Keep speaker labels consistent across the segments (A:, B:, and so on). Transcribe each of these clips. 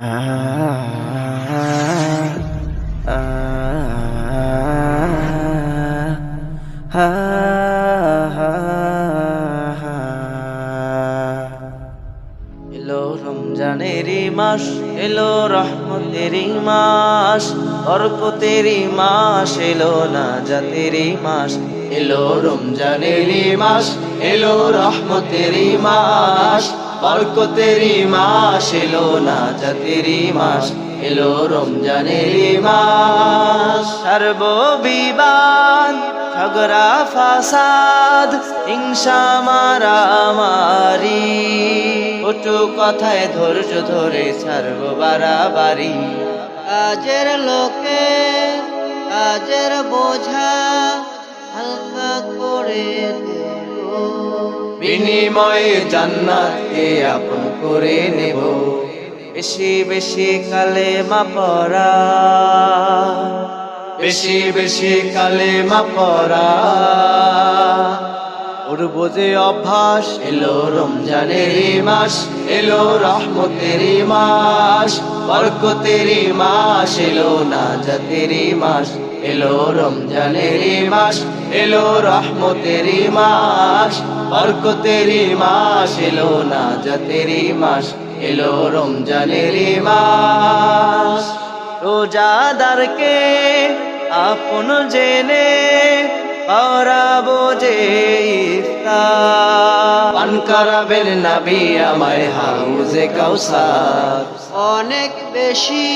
A: এলো রমজানেরই মাস এলো রহমতেরই মাস বরকতেরই মাস এলো না জাতেরই মাস এলো রমজানেরই মাস এলো রহমতেরই মাস বরকতেরই মাস এলো না জাতেরই মাস এলো রমজানেরই মাস। সর্ববিবাদ ঝগড়া, ফাসাদ, হিংসা, মারামারি কটু কথায় ধৈর্য ধরে ছাড়ব বাড়াবাড়ি।
B: কাজের লোকে কাজের বোঝা হালকা করে
A: বিনিময়ে জান্নাতকে আপন করে নেব। বেশি বেশি কালে মা পড়া। বেশি বেশি কালে মা পড়া। উড়ব যে অভ্যাস, এলো রমজানের মাস, এলো রহমতের মাস, বরকতের মাস, এলো না জাতের মাস, এলো রমজানের মাস, এলো রহমতের মাস, বরকতের মাস, এলো না জাতের মাস, এলো রমজানের মাস। রোজাদারকে আপন জেনে পরাবো যে ইফতার পান করাবেন নবী আমায় হাউজে কাউসার।
B: অনেক বেশি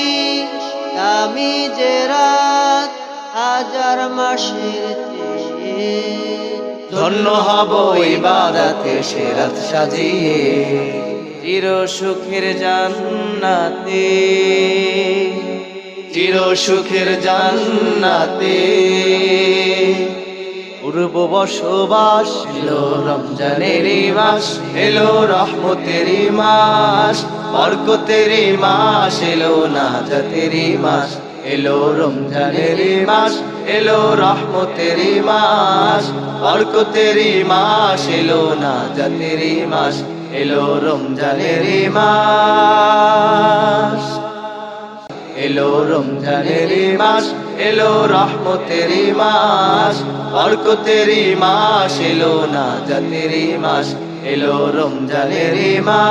B: দামি যে রাত হাজার মাসের
A: ধন্য হব ইবাদতে সেরাত সাজিয়ে। চির সুখের জান্নাতে। চির সুখের জান্নাতে। পূর্ব বসবাস, এলো রমজানের মাস, এলো রহমতের মাস, বরকতের মাস, এলো নাজাতের মাস, এলো রমজানের মাস, এলো রহমতের মাস, বরকতের মাস, এলো নাজাতের মাস, এলো রমজানের মাস। এলো রমজানের মাস, এলো রহমতের মাস, বরকতের মাস, এলো না জাতের মাস, এলো রমজানের মাস।